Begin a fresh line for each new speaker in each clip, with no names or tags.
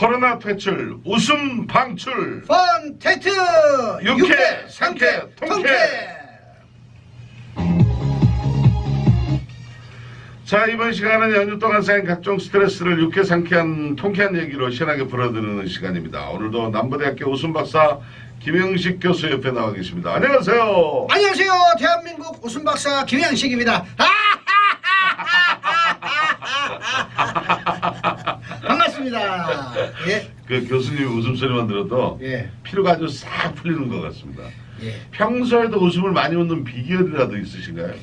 코로나 퇴출, 웃음 방출,
펀 테트
육회, 상쾌, 통쾌. 자 이번 시간은 연휴 동안 쌓인 각종 스트레스를 유쾌 상쾌한 통쾌한 얘기로 신나게 풀어드리는 시간입니다. 오늘도 남부대학교 웃음 박사 김영식 교수 옆에 나와 계십니다. 안녕하세요.
안녕하세요 대한민국 웃음 박사 김양식입니다 반갑습니다 예,
그 교수님 웃음소리만 들어도
예,
피로가 아주 싹 풀리는 것 같습니다.
예.
평소에도 웃음을 많이 웃는 비결이라도 있으신가요?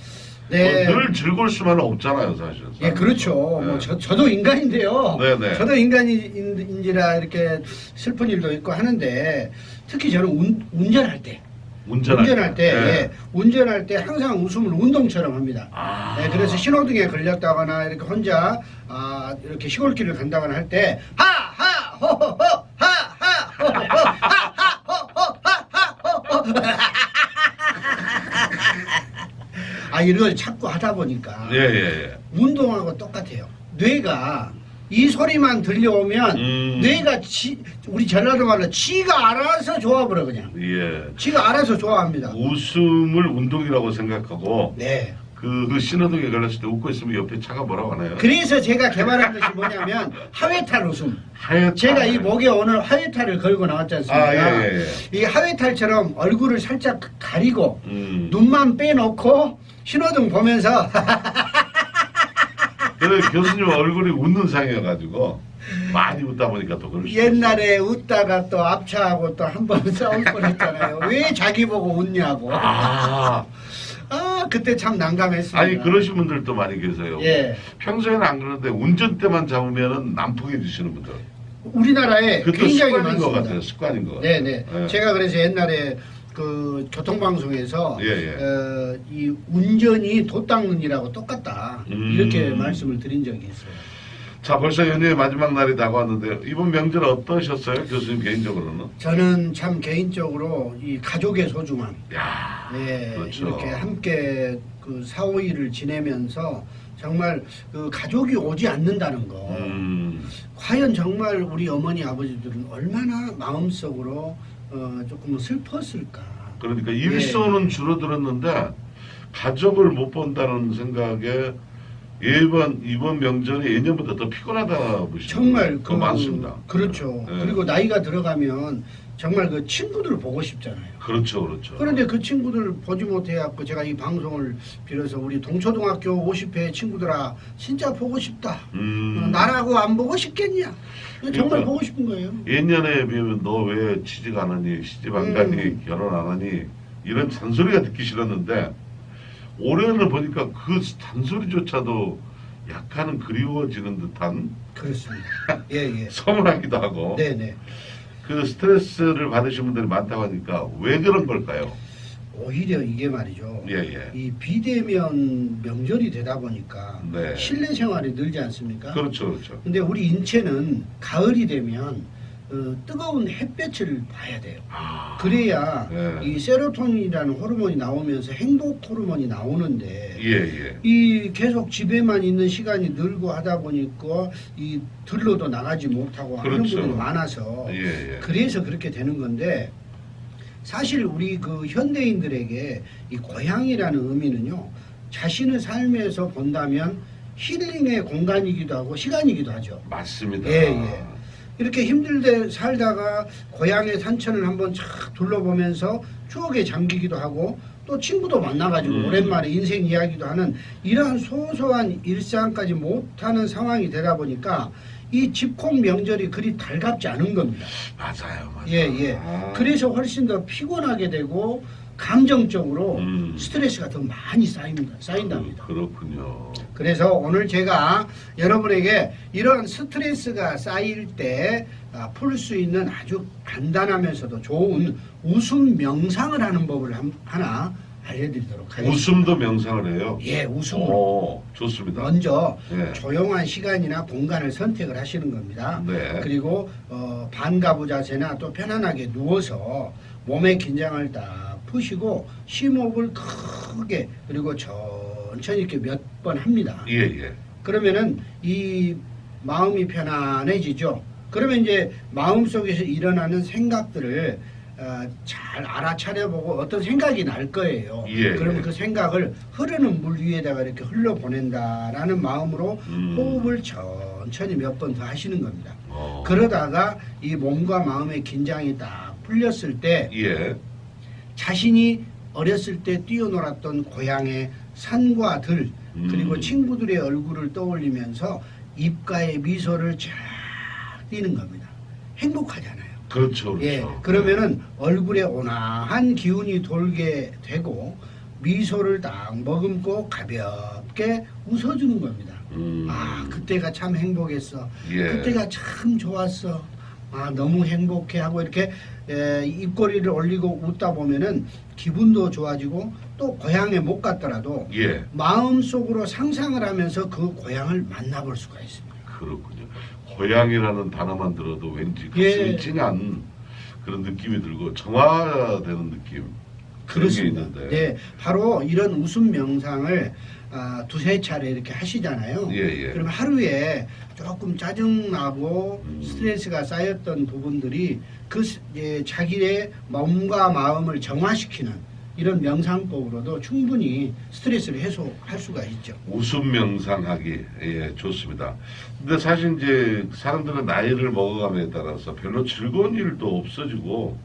네.
뭐 늘 즐거울 수만은 없잖아요, 사실.
예, 그렇죠.
네.
뭐 저, 저도 인간인데요.
네, 네.
저도 인간인지라 이렇게 슬픈 일도 있고 하는데 특히 저는 운, 운전할 때,
운전할,
운전할 때,
네.
예, 운전할 때 항상 웃음을 운동처럼 합니다.
아.
네, 그래서 신호등에 걸렸다거나 이렇게 혼자 아, 이렇게 시골길을 간다거나 할 때 하하 호호호 하하 호호호 하하 호호 하하 호호 아 이걸 자꾸 하다 보니까
예, 예, 예.
운동하고 똑같아요. 뇌가 이 소리만 들려오면
음.
뇌가 지, 우리 전라도 말로 지가 알아서 좋아버려 그냥.
예.
지가 알아서 좋아합니다.
웃음을 운동이라고 생각하고
네.
그, 그 신호등에 걸렸을 때 웃고 있으면 옆에 차가 뭐라고 하나요?
그래서 제가 개발한 것이 뭐냐면 하회탈 웃음.
하얗다.
제가 이 목에 오늘 하회탈을 걸고 나왔지 않습니까?
아, 예, 예, 예.
이 하회탈처럼 얼굴을 살짝 가리고
음.
눈만 빼놓고 신호등 보면서
그래 교수님 얼굴이 웃는 상이어가지고 많이 웃다 보니까 또 그럴 수
옛날에 웃다가 또 앞차하고 또 한 번 싸울 뻔했잖아요. 왜 자기 보고 웃냐고.
아,
아 그때 참 난감했습니다.
아니 그러신 분들도 많이 계세요.
예.
평소에는 안 그러는데 운전대만 잡으면은 난폭해 주시는 분들.
우리나라에
그것도
굉장히
습관인
많습니다.
것 같아요. 습관인 것 같아요.
네네.
예.
제가 그래서 옛날에 그 교통방송에서
예, 예.
어, 이 운전이 돛 닦는이라고 똑같다
음.
이렇게 말씀을 드린 적이 있어요.
자 벌써 연휴의 마지막 날이 다가왔는데 이번 명절 어떠셨어요, 교수님 개인적으로는?
저는 참 개인적으로 이 가족의 소중함,
야,
예,
그렇죠.
이렇게 함께 그 사오일을 지내면서 정말 그 가족이 오지 않는다는 거.
음,
과연 정말 우리 어머니 아버지들은 얼마나 마음속으로 어, 조금 슬펐을까.
그러니까
예.
일손은 줄어들었는데 가족을 못 본다는 생각에 이번 이번 명절이 예년보다 더 피곤하다 보시죠.
정말
더 많습니다.
그렇죠.
예.
그리고 나이가 들어가면 정말 그 친구들을 보고 싶잖아요.
그렇죠, 그렇죠.
그런데 그 친구들 보지 못해갖고 제가 이 방송을 빌어서 우리 동초등학교 50회 친구들아 진짜 보고 싶다.
음,
어, 나라고 안 보고 싶겠냐? 정말
그러니까.
보고 싶은 거예요.
예년에 비하면 너 왜 취직 안 하니, 시집 안 가니,
음.
결혼 안 하니 이런 잔소리가 듣기 싫었는데 올해는 보니까 그 잔소리조차도 약간은 그리워지는 듯한
그렇습니다. 예, 예.
서운하기도 하고
네 네.
그 스트레스를 받으신 분들이 많다고 하니까 왜 그런 걸까요?
오히려 이게 말이죠.
예, 예.
이 비대면 명절이 되다 보니까
네.
실내 생활이 늘지 않습니까?
그렇죠, 그렇죠.
근데 우리 인체는 가을이 되면 어, 뜨거운 햇볕을 봐야 돼요.
아,
그래야
네.
이 세로토닌이라는 호르몬이 나오면서 행복 호르몬이 나오는데
예, 예.
이 계속 집에만 있는 시간이 늘고 하다 보니까 이 들러도 나가지 못하고 하는
그렇죠.
분들이 많아서
예, 예.
그래서 그렇게 되는 건데 사실 우리 그 현대인들에게 이 고향이라는 의미는요 자신의 삶에서 본다면 힐링의 공간이기도 하고 시간이기도 하죠.
맞습니다.
예, 예. 이렇게 힘들게 살다가 고향의 산천을 한번 쫙 둘러보면서 추억에 잠기기도 하고 또 친구도 만나가지고
음.
오랜만에 인생 이야기도 하는 이러한 소소한 일상까지 못하는 상황이 되다 보니까 이 집콕 명절이 그리 달갑지 않은 겁니다.
맞아요, 맞아요.
예, 예.
아.
그래서 훨씬 더 피곤하게 되고 감정적으로
음.
스트레스가 더 많이 쌓입니다. 쌓인답니다.
그, 그렇군요.
그래서 오늘 제가 여러분에게 이런 스트레스가 쌓일 때 풀 수 있는 아주 간단하면서도 좋은 웃음 명상을 하는 법을 함- 하나 알려드리도록 하겠습니다.
웃음도 명상을 해요.
예, 웃음을.
오, 좋습니다.
먼저
예.
조용한 시간이나 공간을 선택을 하시는 겁니다.
네.
그리고 어, 반가부 자세나 또 편안하게 누워서 몸의 긴장을 다 푸시고 심호흡을 크게 그리고 천천히 이렇게 몇 번 합니다.
예, 예.
그러면은 이 마음이 편안해지죠. 그러면 이제 마음속에서 일어나는 생각들을 어, 잘 알아차려보고 어떤 생각이 날 거예요.
예,
그러면
예.
그 생각을 흐르는 물 위에다가 이렇게 흘러보낸다라는 마음으로
음.
호흡을 천천히 몇 번 더 하시는 겁니다.
어.
그러다가 이 몸과 마음의 긴장이 딱 풀렸을 때
예.
자신이 어렸을 때 뛰어놀았던 고향의 산과 들 그리고
음.
친구들의 얼굴을 떠올리면서 입가에 미소를 쫙 띄는 겁니다. 행복하잖아요.
그렇죠. 그렇죠.
예, 그러면은 얼굴에 온화한 기운이 돌게 되고 미소를 딱 머금고 가볍게 웃어주는 겁니다.
음.
아, 그때가 참 행복했어.
예.
그때가 참 좋았어. 아, 너무 행복해 하고 이렇게 에, 입꼬리를 올리고 웃다 보면은 기분도 좋아지고 또 고향에 못 갔더라도
예.
마음속으로 상상을 하면서 그 고향을 만나볼 수가 있습니다.
그렇군요. 고향이라는 단어만 들어도 왠지
예.
가슴이 찡한 그런 느낌이 들고 정화되는 느낌.
그렇습니다.
있는데.
네, 바로 이런 웃음 명상을 아, 두세 차례 이렇게 하시잖아요.
예, 예.
그러면 하루에 조금 짜증나고
음.
스트레스가 쌓였던 부분들이 그 스- 예, 자기의 몸과 마음을 정화시키는 이런 명상법으로도 충분히 스트레스를 해소할 수가 있죠.
웃음 명상하기 예 좋습니다. 근데 사실 이제 사람들은 나이를 먹어감에 따라서 별로 즐거운 일도 없어지고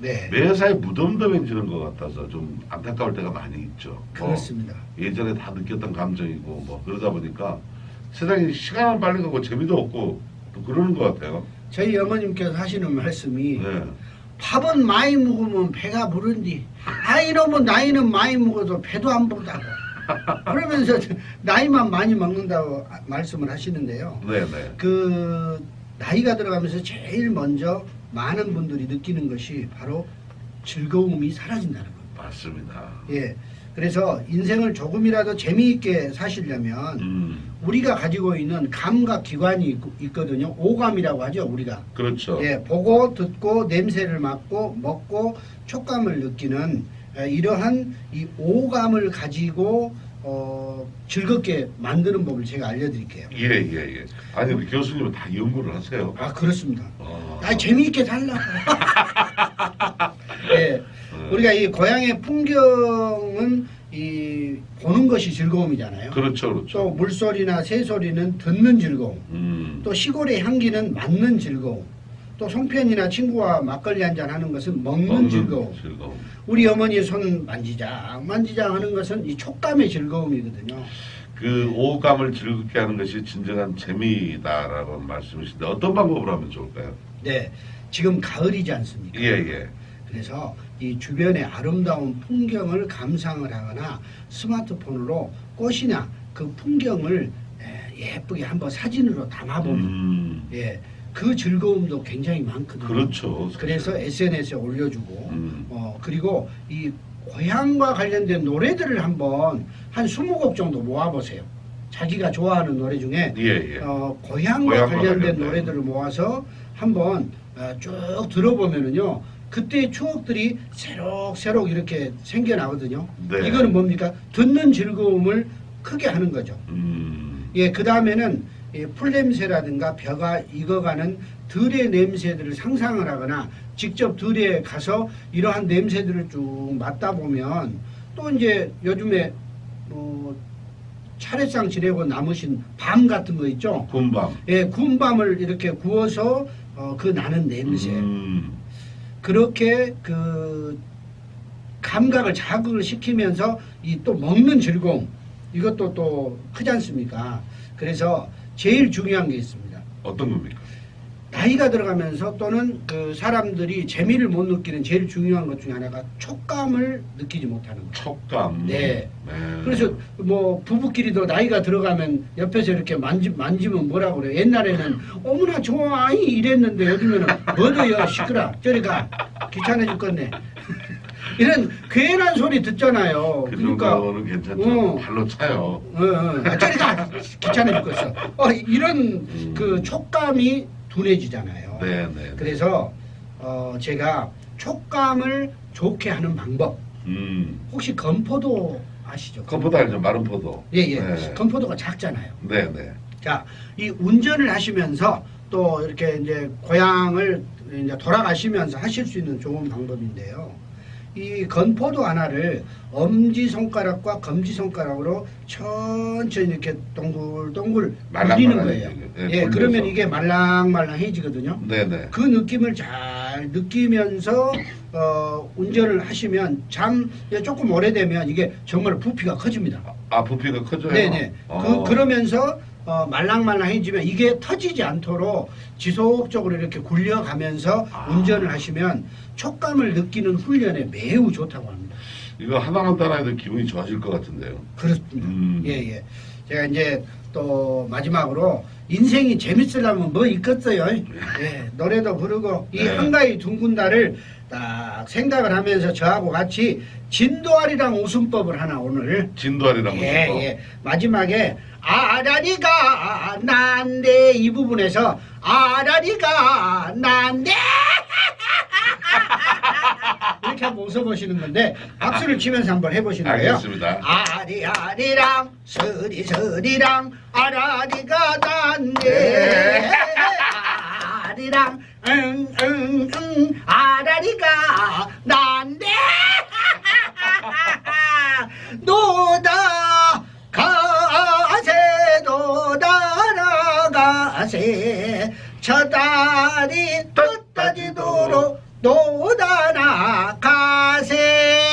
네,
매사에 무덤덤해지는 것 같아서 좀 안타까울 때가 많이 있죠. 뭐
그렇습니다.
예전에 다 느꼈던 감정이고 뭐 그러다 보니까 세상에 시간은 빨리 가고 재미도 없고 또 그러는 것 같아요.
저희 어머님께서 하시는 말씀이
네.
밥은 많이 먹으면 배가 부른디. 아 이러면 나이는 많이 먹어도 배도 안 부르다고. 그러면서 나이만 많이 먹는다고 아- 말씀을 하시는데요.
네네.
그 나이가 들어가면서 제일 먼저 많은 분들이 느끼는 것이 바로 즐거움이 사라진다는 겁니다.
맞습니다.
예. 그래서 인생을 조금이라도 재미있게 사시려면
음,
우리가 가지고 있는 감각 기관이 있- 있거든요. 오감이라고 하죠, 우리가.
그렇죠.
예, 보고 듣고 냄새를 맡고 먹고 촉감을 느끼는 에, 이러한 이 오감을 가지고 어, 즐겁게 만드는 법을 제가 알려드릴게요.
예, 예, 예. 아니, 우리 교수님은 다 연구를 하세요.
아 그렇습니다.
어.
아 재미있게 살라고. 예,
어.
우리가 이 고향의 풍경은 이 보는 것이 즐거움이잖아요.
그렇죠, 그렇죠.
또 물소리나 새소리는 듣는 즐거움.
음,
또 시골의 향기는 맡는 즐거움. 또 송편이나 친구와 막걸리 한잔 하는 것은 먹는,
먹는
즐거움.
즐거움.
우리 어머니의 손 만지작 만지작 하는 것은 이 촉감의 즐거움이거든요.
그 오감을 즐겁게 하는 것이 진정한 재미다라고 말씀이신데 어떤 방법으로 하면 좋을까요?
네, 지금 가을이지 않습니까?
예, 예.
그래서 이 주변의 아름다운 풍경을 감상을 하거나 스마트폰으로 꽃이나 그 풍경을 에, 예쁘게 한번 사진으로 담아보면
음,
예, 그 즐거움도 굉장히 많거든요.
그렇죠.
그래서 SNS에 올려주고
음,
어, 그리고 이 고향과 관련된 노래들을 한번 한 20곡 정도 모아보세요. 자기가 좋아하는 노래 중에
예, 예.
어, 고향과,
고향과
관련된
관련된.
노래들을 모아서 한번 어, 쭉 들어보면은요. 그때의 추억들이 새록새록 이렇게 생겨나거든요.
네.
이거는 뭡니까? 듣는 즐거움을 크게 하는 거죠.
음,
예, 그 다음에는 풀냄새라든가 벼가 익어가는 들의 냄새들을 상상을 하거나 직접 들에 가서 이러한 냄새들을 쭉 맡다 보면 또 이제 요즘에 뭐 차례상 지내고 남으신 밤 같은 거 있죠.
군밤.
예, 구운 밤을 이렇게 구워서 어, 그 나는 냄새.
음,
그렇게 그 감각을 자극을 시키면서 이 또 먹는 즐거움 이것도 또 크지 않습니까? 그래서 제일 중요한 게 있습니다.
어떤 겁니까?
나이가 들어가면서 또는 그 사람들이 재미를 못 느끼는 제일 중요한 것 중에 하나가 촉감을 느끼지 못하는 거.
촉감.
네.
네.
그래서 뭐 부부끼리도 나이가 들어가면 옆에서 이렇게 만지, 만지면 뭐라 그래요? 옛날에는 어머나 좋아 아이 이랬는데 요즘에는 뭐도요 시끄라 저리 가 귀찮아 죽겠네 이런 괜한 소리 듣잖아요.
그
그러니까
정도는 괜찮죠.
어.
발로 차요.
어, 어, 아, 저리 가 귀찮아 죽겠어. 어, 이런
음.
그 촉감이 둔해지잖아요.
네, 네.
그래서 어, 제가 촉감을 좋게 하는 방법
음,
혹시 건포도 아시죠?
컴포도 알죠? 마른 포도.
예, 예.
네.
건포도가 작잖아요.
네, 네.
자, 이 운전을 하시면서 또 이렇게 이제 고향을 이제 돌아가시면서 하실 수 있는 좋은 방법인데요. 이 건포도 하나를 엄지 손가락과 검지 손가락으로 천천히 이렇게 동글동글 굴리는 거예요.
해지게. 예.
그러면 이게 말랑말랑해지거든요.
네네.
그 느낌을 잘 느끼면서 어, 운전을 하시면 잠 조금 오래되면 이게 정말 부피가 커집니다.
아 부피가 커져요.
네네.
어.
그, 그러면서 어, 말랑말랑해지면 이게 터지지 않도록 지속적으로 이렇게 굴려가면서
아.
운전을 하시면 촉감을 느끼는 훈련에 매우 좋다고 합니다.
이거 하나만 따라해도 기분이 좋아질 것 같은데요.
그렇습니다.
음.
예, 예. 제가 이제 또 마지막으로 인생이 재밌으려면 뭐 있겠어요. 예, 노래도 부르고 이
네.
한가위 둥근다를 딱 생각을 하면서 저하고 같이 진도아리랑 웃음법을 하나 오늘
진도아리라고
예,
하죠.
예. 마지막에 아라리가 난데 이 부분에서 아라리가 난데 이렇게 한번 웃어보시는 건데 박수를 치면서 한번 해보시는 거예요.
알겠습니다.
아리아리랑 서리서리랑 아라리가 난데
네.
아리랑 응응응 아라리가 난데 나가세 저 다리 끝까지도록 노다 나 가세.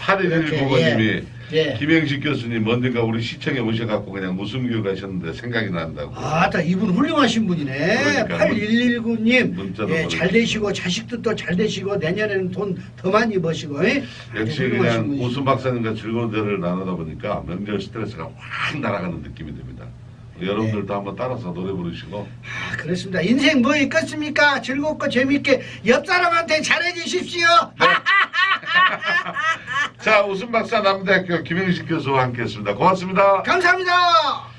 8119번님이
예.
김영식 교수님 언젠가 우리 시청에 오셔갖고 그냥 웃음교 가셨는데 생각이 난다고.
아, 다 이분 훌륭하신 분이네.
그러니까
8119님.
문자도
예. 잘 되시고, 자식도 또 잘 되시고, 내년에는 돈 더 많이 버시고, 예?
역시 그냥. 웃음 박사님과 즐거운 대화를 나누다 보니까 명절 스트레스가 확 날아가는 느낌이 듭니다. 여러분들도 한번 따라서 노래 부르시고
아, 그렇습니다. 인생 뭐 있겠습니까? 즐겁고 재밌게 옆 사람한테 잘해 주십시오.
자 웃음 박사 남대학교 김영식 교수와 함께했습니다. 고맙습니다.
감사합니다.